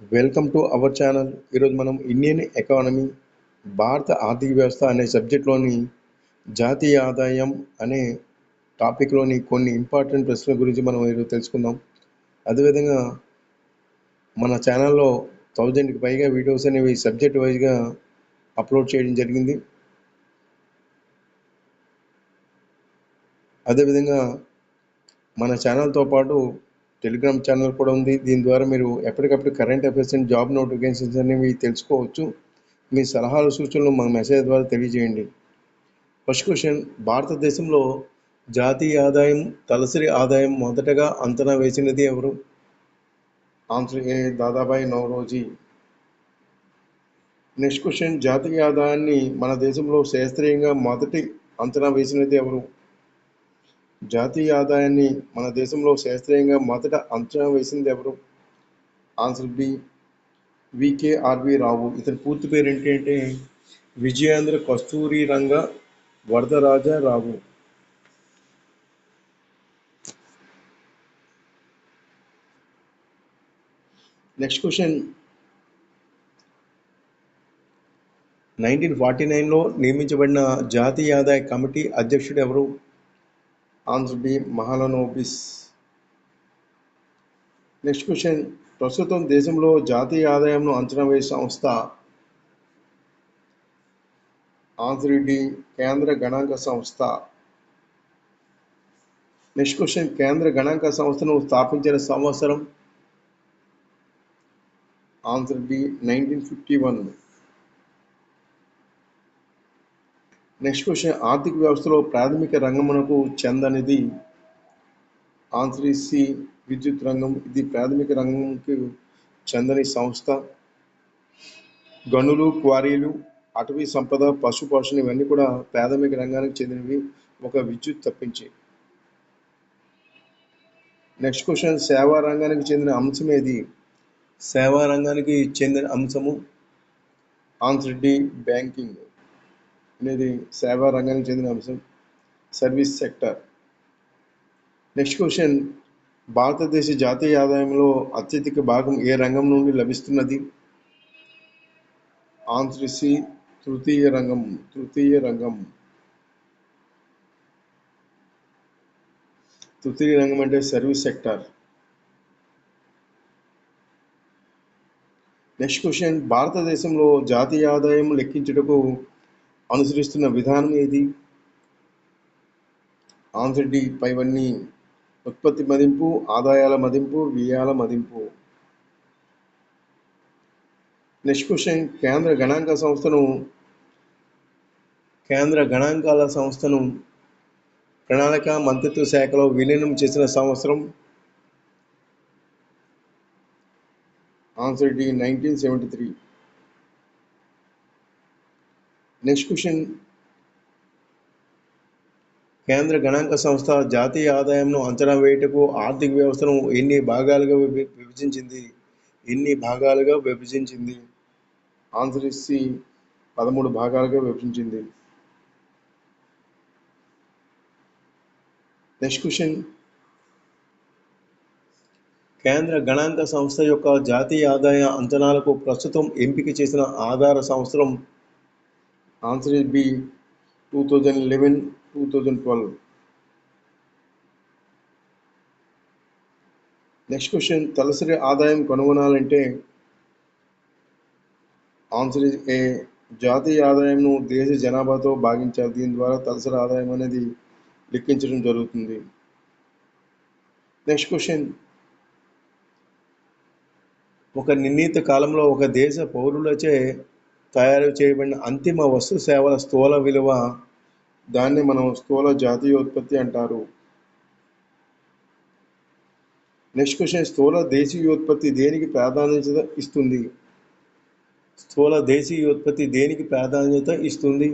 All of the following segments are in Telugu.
వెల్కమ్ టు అవర్ ఛానల్ ఈరోజు మనం ఇండియన్ ఎకానమీ భారత ఆర్థిక వ్యవస్థ అనే సబ్జెక్ట్లోని జాతీయ ఆదాయం అనే టాపిక్లోని కొన్ని ఇంపార్టెంట్ ప్రశ్నల గురించి మనం ఈరోజు తెలుసుకుందాం. అదేవిధంగా మన ఛానల్లో థౌజండ్కి పైగా వీడియోస్ అనేవి సబ్జెక్ట్ వైజ్గా అప్లోడ్ చేయడం జరిగింది. అదేవిధంగా మన ఛానల్తో పాటు టెలిగ్రామ్ ఛానల్ కూడా ఉంది. దీని ద్వారా మీరు ఎప్పటికప్పుడు current affairs and job notifications అనేవి తెలుసుకోవచ్చు. మీ సలహాలు సూచనలు మా మెసేజ్ ద్వారా తెలియజేయండి. ఫస్ట్ క్వశ్చన్ భారతదేశంలో జాతీయ ఆదాయం తలసరి ఆదాయం మొదటగా అంచనా వేసినది ఎవరు? Answer A Dadabhai Naoroji. Next question జాతీయ ఆదాయాన్ని మన దేశంలో శాస్త్రీయంగా మొదటి అంచనా వేసినది ఎవరు? జాతీయ ఆదాయాన్ని మన దేశంలో శాస్త్రీయంగా మొదట అంచనా వేసింది ఎవరు? Answer B VKRV Rao. ఇతని పూర్తి పేరు ఏంటంటే Vijayendra Kasturi Ranga Varadaraja Rao. Next question. Nineteen forty నైన్లో నియమించబడిన జాతీయ ఆదాయ కమిటీ అధ్యక్షుడు ఎవరు? ఆన్సర్ మహలనోబిస్. నెక్స్ట్ క్వశ్చన్ ప్రస్తుతం దేశంలో జాతీయ ఆదాయంను అంచనా వేసే సంస్థ ఆన్సర్ డి కేంద్ర గణాంక సంస్థ. నెక్స్ట్ క్వశ్చన్ కేంద్ర గణాంక సంస్థను స్థాపించిన సంవత్సరం answer B nineteen fifty one next question ఆర్థిక వ్యవస్థలో ప్రాథమిక రంగమునకు చెందనిది ఆన్సర్ సి విద్యుత్ రంగం. ఇది ప్రాథమిక రంగంకి చెందని సంస్థ. గనులు క్వారీలు అటవీ సంపద పశుపోషణ ఇవన్నీ కూడా ప్రాథమిక రంగానికి చెందినవి. ఒక విద్యుత్ తప్పించి. నెక్స్ట్ క్వశ్చన్ సేవా రంగానికి చెందిన అంశం ఏది? సేవా రంగానికి చెందిన అంశము ఆన్సర్ డి బ్యాంకింగ్. అనేది సేవా రంగానికి చెందిన అంశం. Service sector. Next question. భారతదేశ జాతీయ ఆదాయంలో అత్యధిక భాగం ఏ రంగం నుండి లభిస్తున్నది? ఆన్సర్ సి తృతీయ రంగం తృతీయ రంగం. తృతీయ రంగం అంటే సర్వీస్ సెక్టర్. Next question. భారతదేశంలో జాతీయ ఆదాయం లెక్కించుటకు అనుసరిస్తున్న విధానం ఏది? ఆన్సర్ డి పైవన్నీ ఉత్పత్తి మదింపు ఆదాయాల మదింపు వ్యయాల మదింపు. నెక్స్ట్ క్వశ్చన్ కేంద్ర గణాంక సంస్థను కేంద్ర గణాంకాల సంస్థను ప్రణాళిక మంత్రిత్వ శాఖలో విలీనం చేసిన సంవత్సరం. Answer D nineteen seventy three. Next question కేంద్ర గణాంక సంస్థ జాతీయ ఆదాయంను అంచనా వేయుటకు ఆర్థిక వ్యవస్థను ఎన్ని భాగాలుగా విభ- విభజించింది? ఎన్ని భాగాలుగా విభజించింది? ఆన్సర్ ఇచ్చి పదమూడు భాగాలుగా విభజించింది. నెక్స్ట్ క్వశ్చన్ కేంద్ర గణాంక సంస్థ యొక్క జాతీయ ఆదాయ అంచనాలకు ప్రస్తుతం ఎంపిక చేసిన ఆధార సంవత్సరం answer is B two thousand eleven two thousand twelve next question తలసరి ఆదాయం కనుగొనాలంటే ఆన్సర్ ఇస్ ఏ జాతీయ ఆదాయంను దేశ జనాభాతో భాగించాలి. దీని ద్వారా తలసరి ఆదాయం అనేది లెక్కించడం జరుగుతుంది. నెక్స్ట్ క్వశ్చన్ ఒక నిర్ణీత కాలంలో ఒక దేశ పౌరులచే తయారు చేయబడిన అంతిమ వస్తు సేవల స్థూల విలువ దాన్ని మనం స్థూల జాతీయోత్పత్తి అంటారు. నెక్స్ట్ క్వశ్చన్ స్థూల దేశీయోత్పత్తి దేనికి ప్రాధాన్యత ఇస్తుంది? స్థూల దేశీయోత్పత్తి దేనికి ప్రాధాన్యత ఇస్తుంది?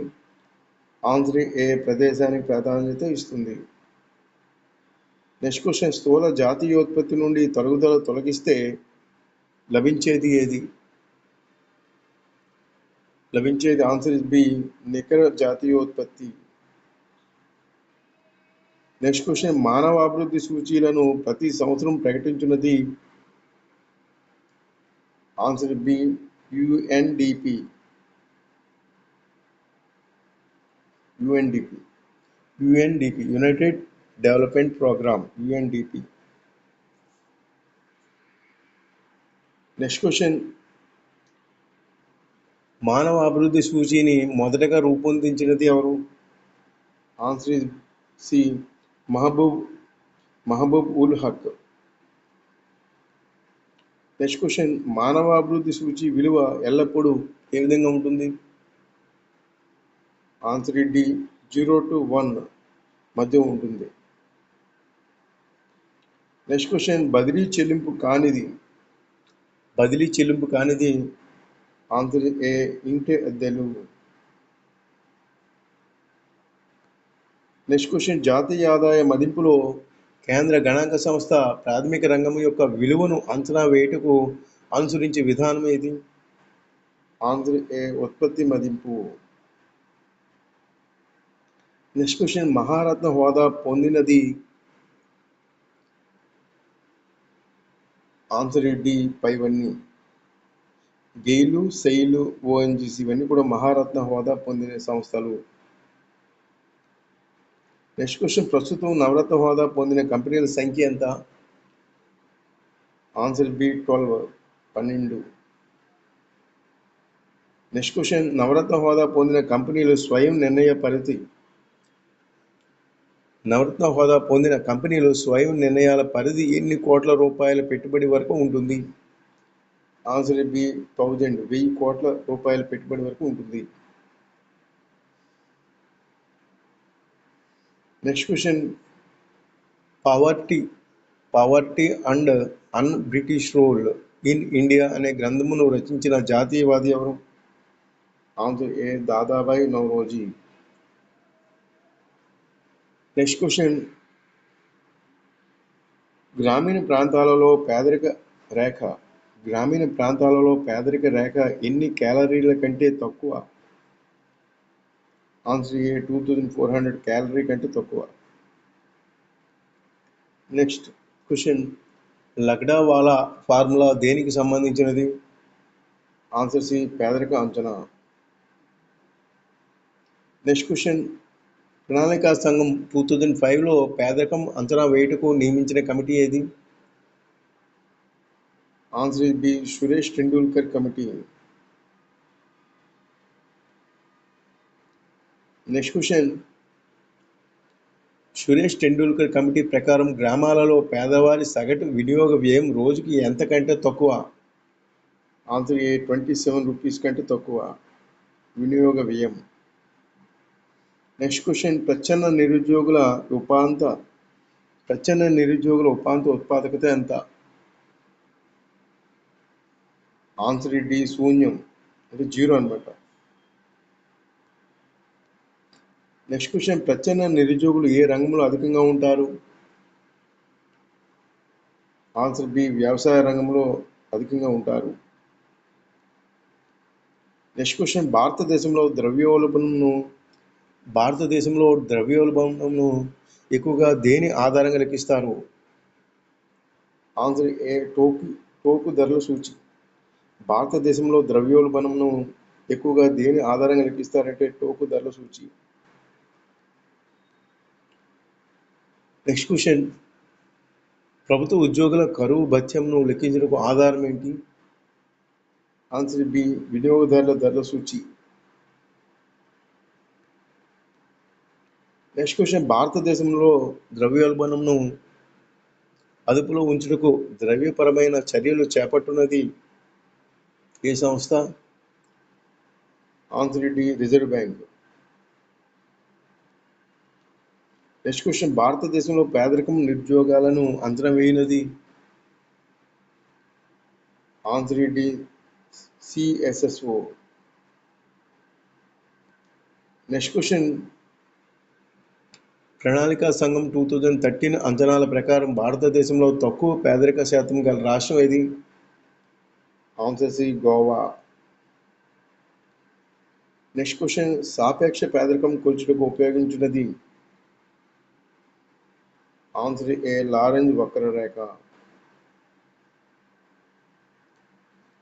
ఆంధ్ర ఏ ప్రదేశానికి ప్రాధాన్యత ఇస్తుంది? నెక్స్ట్ క్వశ్చన్ స్థూల జాతీయోత్పత్తి నుండి తరుగుదల తొలగిస్తే లభించేది ఏది? లభించేది ఆన్సర్ ఇస్ బి నికర జాతీయోత్పత్తి. నెక్స్ట్ క్వశ్చన్ మానవ అభివృద్ధి సూచీలను ప్రతి సంవత్సరం ప్రకటించినది answer B UNDP. UNDP. UNDP United Development Programme UNDP. Next question మానవ అభివృద్ధి సూచీని మొదటగా రూపొందించినది ఎవరు? Answer C. Mahbub Mahbub ul Haq. Next question మానవ అభివృద్ధి సూచి విలువ ఎల్లప్పుడూ ఏ విధంగా ఉంటుంది? Answer D zero to one మధ్య ఉంటుంది. నెక్స్ట్ క్వశ్చన్ బదిలీ చెల్లింపు కానిది. బదిలీ చెల్లింపు కానిది ఆన్సర్ ఏ ఇంటి అద్దెలు నెక్స్ట్ క్వశ్చన్ జాతీయ ఆదాయ మదింపులో కేంద్ర గణాంక సంస్థ ప్రాథమిక రంగం యొక్క విలువను అంచనా వేయటకు అనుసరించే విధానం ఏది? ఆంధ్ర e ఉత్పత్తి మదింపు. నెక్స్ట్ క్వశ్చన్ మహారత్న హోదా పొందినది? ఆన్సర్ డి పైవన్నీ గెయిలు సెయిలు ఓఎన్జిసి ఇవన్నీ కూడా మహారత్న హోదా పొందిన సంస్థలు. నెక్స్ట్ క్వశ్చన్ ప్రస్తుతం నవరత్న హోదా పొందిన కంపెనీల సంఖ్య ఎంత? ఆన్సర్ బి ట్వెల్వ్ పన్నెండు. నెక్స్ట్ క్వశ్చన్ నవరత్న హోదా పొందిన కంపెనీలు స్వయం నిర్ణయ పరిధి. నవరత్న హోదా పొందిన కంపెనీలు స్వయం నిర్ణయాల పరిధి ఎన్ని కోట్ల రూపాయల పెట్టుబడి వరకు ఉంటుంది? ఆన్సర్ బి థౌజండ్ వెయ్యి కోట్ల రూపాయల పెట్టుబడి వరకు ఉంటుంది. Next question poverty poverty and un British rule in India అనే గ్రంథమును రచించిన జాతీయవాది ఎవరు? Answer A Dadabhai Naoroji next question గ్రామీణ ప్రాంతాలలో పేదరిక రేఖ గ్రామీణ ప్రాంతాలలో పేదరిక రేఖ ఎన్ని క్యాలరీల కంటే తక్కువ? Answer A two thousand four hundred calorie కంటే తక్కువ. నెక్స్ట్ క్వశ్చన్ లగ్డావాలా ఫార్ములా దేనికి సంబంధించినది? ఆన్సర్ సి పేదరిక అంచనా. నెక్స్ట్ క్వశ్చన్ ప్రణాళికా సంఘం టూ థౌజండ్ ఫైవ్లో పేదరికం అంచనా వేయుటకు నియమించిన కమిటీ ఏది? Answer B Suresh Tendulkar committee. Next question. Suresh Tendulkar committee ప్రకారం గ్రామాలలో పేదవారి సగటు వినియోగ వ్యయం రోజుకి ఎంత కంటే తక్కువ? Answer A twenty seven rupees కంటే తక్కువ వినియోగ వ్యయం. నెక్స్ట్ క్వశ్చన్ ప్రచ్ఛన్న నిరుద్యోగుల ఉపాంత ప్రచ్ఛన్న నిరుద్యోగుల ఉపాంత ఉత్పాదకత ఎంత? ఆన్సర్ డి శూన్యం. అంటే జీరో అనమాట నెక్స్ట్ క్వశ్చన్ ప్రచ్ఛన్న నిరుద్యోగులు ఏ రంగంలో అధికంగా ఉంటారు? ఆన్సర్ బి వ్యవసాయ రంగంలో అధికంగా ఉంటారు. నెక్స్ట్ క్వశ్చన్ భారతదేశంలో ద్రవ్యోల్బణంను భారతదేశంలో ద్రవ్యోల్బణంను ఎక్కువగా దేని ఆధారంగా లెక్కిస్తారు? ఆన్సర్ ఏ టోకు టోకు ధరల సూచి. భారతదేశంలో ద్రవ్యోల్బణంను ఎక్కువగా దేని ఆధారంగా లెక్కిస్తారంటే టోకు ధరల సూచి. నెక్స్ట్ క్వశ్చన్ ప్రభుత్వ ఉద్యోగుల కరువు భత్యంను లెక్కించడానికి ఆధారం ఏంటి? ఆన్సర్ బి వినియోగదారుల ధరల సూచి. నెక్స్ట్ క్వశ్చన్ భారతదేశంలో ద్రవ్యోల్బణంను అదుపులో ఉంచుటకు ద్రవ్యపరమైన చర్యలు చేపట్టున్నది ఏ సంస్థ? Answer Reserve Bank next question భారతదేశంలో పేదరికం నిరుద్యోగాలను అంచనా వేయినది. ఆన్సర్ సిఎస్ఎస్ఓ నెక్స్ట్ క్వశ్చన్ ప్రణాళికా సంఘం టూ థౌజండ్ థర్టీన్ అంచనాల ప్రకారం భారతదేశంలో తక్కువ పేదరిక శాతం గల రాష్ట్రం ఏది? Answer C Goa next question సాపేక్ష పేదరికం కొలుచుటకు ఉపయోగించినది ఆన్సర్ ఏ లారెంజ్ వక్రరేఖ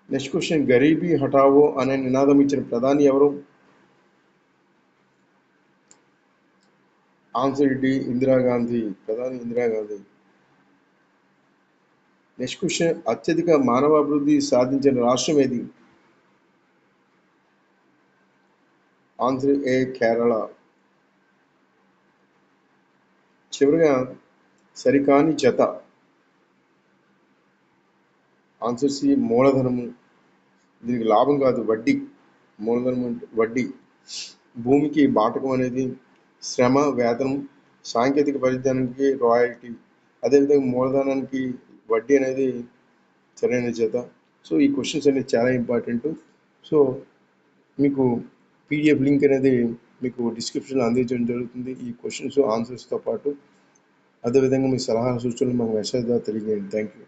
నెక్స్ట్ క్వశ్చన్ గరీబీ హఠావో అనే నినాదం ఇచ్చిన ప్రధాని ఎవరు ఆన్సర్ డి ఇందిరాగాంధీ ప్రధాని ఇందిరాగాంధీ నెక్స్ట్ క్వశ్చన్ అత్యధిక మానవాభివృద్ధి సాధించిన రాష్ట్రం ఏది? Answer A Kerala. చివరిగా సరికాని జత. ఆన్సర్ సి మూలధనము. దీనికి లాభం కాదు వడ్డీ. మూలధనం అంటే వడ్డీ. భూమికి బాటకం అనేది శ్రమ వేతనం సాంకేతిక పరిజ్ఞానానికి రాయల్టీ. అదేవిధంగా మూలధనానికి వడ్డీ అనేది సరైన జత. సో ఈ క్వశ్చన్స్ అనేది చాలా ఇంపార్టెంట్ సో మీకు పీడిఎఫ్ లింక్ అనేది మీకు డిస్క్రిప్షన్లో అందించడం జరుగుతుంది. ఈ క్వశ్చన్స్ ఆన్సర్స్తో పాటు అదేవిధంగా మీ సలహా సూచనలు మాకు మెసేజ్ ద్వారా తెలియజేయండి. Thank you